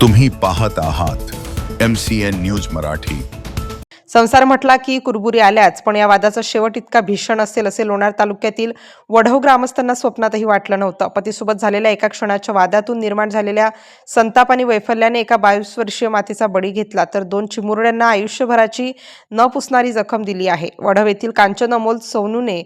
तुम्ही पाहत आहात M C N news Marathi. संसार म्हटला की कुरबुरी आल्याच पण या वादाचा शेवट इतका भीषण असेल असे लोणार तालुक्यातील वढव ग्रामस्थांना स्वप्नातही वाटलं नव्हतं. पतीसोबत झालेल्या एका क्षणाच्या वादातून निर्माण झालेल्या संताप आणि वैफल्याने एका बावीस वर्षीय मातेचा बळी घेतला तर दोन चिमुरड्यांना आयुष्यभराची न पुसणारी जखम दिली आहे. वढव येथील कांचन अमोल सोनूने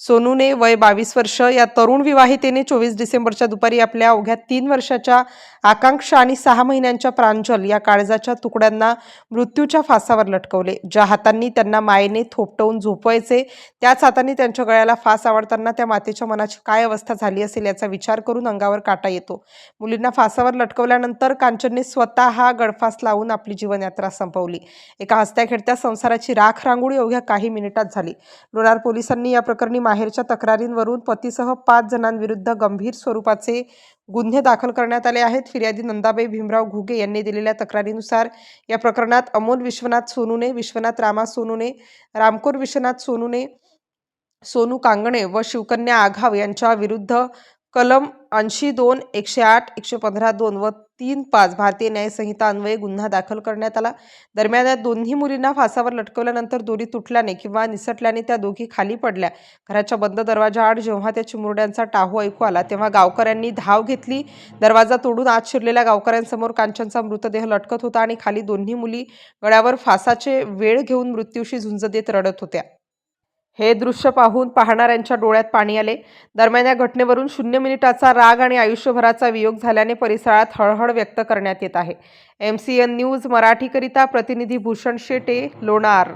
सोनूने वय बावीस वर्ष या तरुण विवाहितेने चोवीस डिसेंबरच्या दुपारी आपल्या अवघ्या तीन वर्षाच्या आकांक्षा आणि सहा महिन्यांच्या प्रांजल या काळजाच्या तुकड्यांना मृत्यूच्या फासावर लटकवले. ज्या हातांनी त्यांना मायेने थोपटवून झोपवायचे त्याच हातांनी त्यांच्या गळ्याला फास आवडताना त्या मातेच्या मनाची काय अवस्था झाली असेल याचा विचार करून अंगावर काटा येतो. मुलींना फासावर लटकवल्यानंतर कांचनने स्वतः हा गळफास लावून आपली जीवनयात्रा संपवली. एका हसत्या खेळत्या संसाराची राख रांगोळी अवघ्या काही मिनिटात झाली. लोणार पोलिसांनी या प्रकरणी माहेरच्या तक्रारींवरून पतीसह पाच जणांविरुद्ध गंभीर स्वरूपाचे गुन्हे दाखल करण्यात आले आहेत. फिर्यादी नंदाबाई भीमराव घुगे यांनी दिलेल्या तक्रारीनुसार या प्रकरणात अमोल विश्वनाथ सोनूने विश्वनाथ रामा सोनूने रामकोर विश्वनाथ सोनूने सोनू कांगणे व शिवकन्या आघाव यांच्या विरुद्ध कलम ऐंशी दोन एकशे आठ एकशे पंधरा दोन व तीन पाच भारतीय न्यायसंहिता अन्वये गुन्हा दाखल करण्यात आला. दरम्यान या दोन्ही मुलींना फासावर लटकवल्यानंतर दोरी तुटल्याने किंवा निसटल्याने त्या दोघी खाली पडल्या. घराच्या बंद दरवाजाआड जेव्हा त्या चिमुरड्यांचा टाहू ऐकू आला तेव्हा गावकऱ्यांनी धाव घेतली. दरवाजा तोडून आत शिरलेल्या गावकऱ्यांसमोर कांचनचा मृतदेह लटकत होता आणि खाली दोन्ही मुली गळ्यावर फासाचे वेळ घेऊन मृत्यूशी झुंज देत रडत होत्या. हे दृश्य पाहून पाहणाऱ्यांच्या डोळ्यात पाणी आले. दरम्यान या घटनेवरून शून्य मिनिटाचा राग आणि आयुष्यभराचा वियोग झाल्याने परिसरात हळहळ व्यक्त करण्यात येत आहे. एम सी एन न्यूज मराठीकरिता प्रतिनिधी भूषण शेटे लोणार.